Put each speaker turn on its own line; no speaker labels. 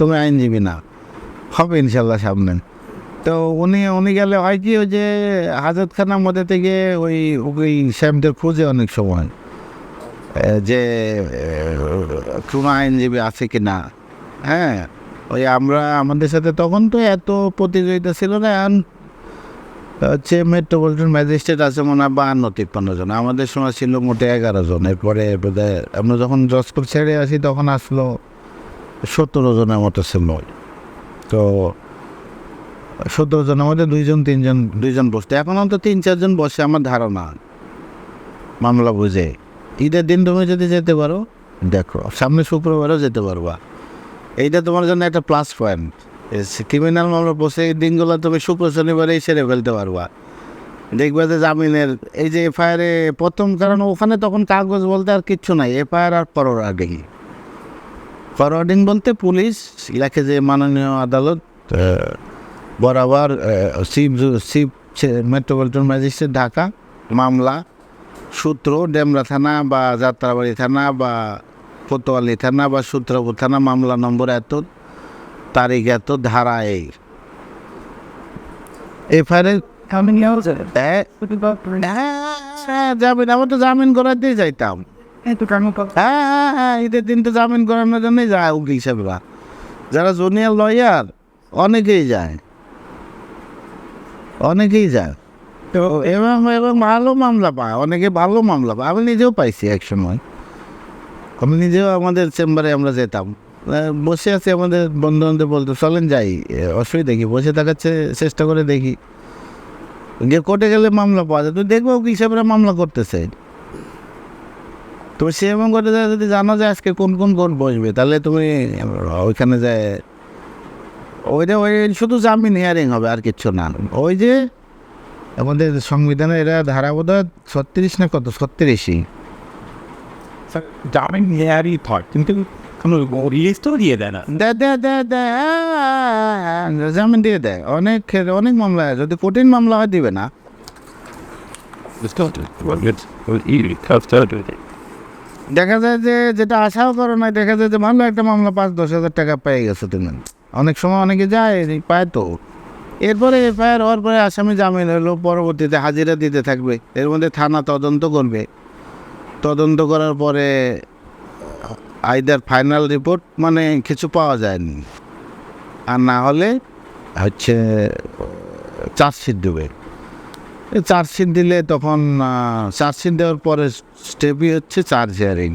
তুমি আইনজীবী না। হবে ইনশাল্লাহ সামনে। তো উনি উনি গেলে হয় কি, ওই যে হাজতখানার মধ্যে থেকে ওই ওই শ্যামদের খুঁজে অনেক সময়। যে কোনো আইনজীবী আছে কি না? হ্যাঁ ওই আমরা, আমাদের সাথে তখন তো এত প্রতিযোগিতা ছিল না, এখন হচ্ছে মেট্রোপলিটন ম্যাজিস্ট্রেট আছে মনে হয় বাহান্ন, তিপ্পান্ন জন। আমাদের সময় ছিল মোটে এগারো জন। এরপরে আমরা যখন জজপুর ছেড়ে আসি, তখন আসলো সতেরো জনের মতো ছিল তো সতেরো জনের মধ্যে দুইজন, তিনজন, দুইজন বসতে এখন তো তিন, চারজন বসে, আমার ধারণা। মামলা বুঝে। ঈদের দিন তুমি যদি যেতে পারো, দেখো। সামনে শুক্রবারও যেতে পারবা। এইটা তোমার জন্য একটা প্লাস পয়েন্ট ক্রিমিনাল মামলা বসে এই দিনগুলো তুমি শুক্র শনিবারেই সেরে ফেলতে পারবা। দেখবে যে জামিনের, এই যে এফআইআরে প্রথম কারণ, ওখানে তখন কাগজ বলতে আর কিচ্ছু নাই। এফআইআর আর ফরওয়ার্ডিং ফরওয়ার্ডিং বলতে পুলিশ লেখে যে মাননীয় আদালত বরাবর chief chief metropolitan magistrate Dhaka মামলা সূত্র ডেমরা থানা বা যাত্রাবাড়ি থানা বা কোতোয়ালি থানা বা সূত্রপুর থানা মামলা নম্বর এত তারিখ এত ধারা এই। এফআইআর হ্যাঁ জামিন আমরা তো জামিন করাতেই যাইতাম। হ্যাঁ হ্যাঁ হ্যাঁ ঈদের দিন তো জামিন করানোর জন্যই যায় উকিল সাহেবরা যারা জুনিয়র লয়ার অনেকেই যায়। অনেকেই যায়। তো এবং এবং ভালো মামলা পায় অনেকে ভালো মামলা পায় আমি নিজেও পাইছি এক সময় আমি নিজেও আমাদের চেম্বারে আমরা যেতাম। বসে আছি আমাদের বন্ধু বান্ধব বলতো চলেন যাই অসুবিধা দেখি বসে থাকার চেষ্টা করে দেখি। গিয়ে কোর্টে গেলে মামলা পাওয়া যায়। তুই দেখব সাহেবরা মামলা করতেছে। তো সে এবং করে যদি জানো যে আজকে কোন কোন কোর্ট বসবে তাহলে তুমি ওইখানে যায় ওইটা ওই শুধু জামিন হিয়ারিং হবে আর কিচ্ছু না ওই যে আমাদের সংবিধানে এরা ধারা বোধ ছত্রিশ না কত ছত্রিশই
জামিন নেয়ারই হয় কিন্তু কোনো রিলিজ তো দিয়ে দেয় না
দে দে দে দে হ্যাঁ, জামিন দিয়ে দেয় অনেক অনেক মামলা যদি কঠিন মামলা হয় দিবে না দেখা যায় যে যেটা আশাও করো না দেখা যায় যে ভালো একটা মামলা পাঁচ, দশ হাজার টাকা পেয়ে গেছে তুমি অনেক সময় অনেকে যায় পায় তো। এরপরে এফআইআর হওয়ার পরে আসামি জামিন হলো, পরবর্তীতে হাজিরা দিতে থাকবে। এর মধ্যে থানা তদন্ত করবে। তদন্ত করার পরে আইদার ফাইনাল রিপোর্ট মানে কিছু পাওয়া যায়নি। আর না হলে হচ্ছে, চার্জশিট দেবে। চার্জশিট দিলে তখন চার্জশিট দেওয়ার পরে স্টেপই হচ্ছে চার্জ হিয়ারিং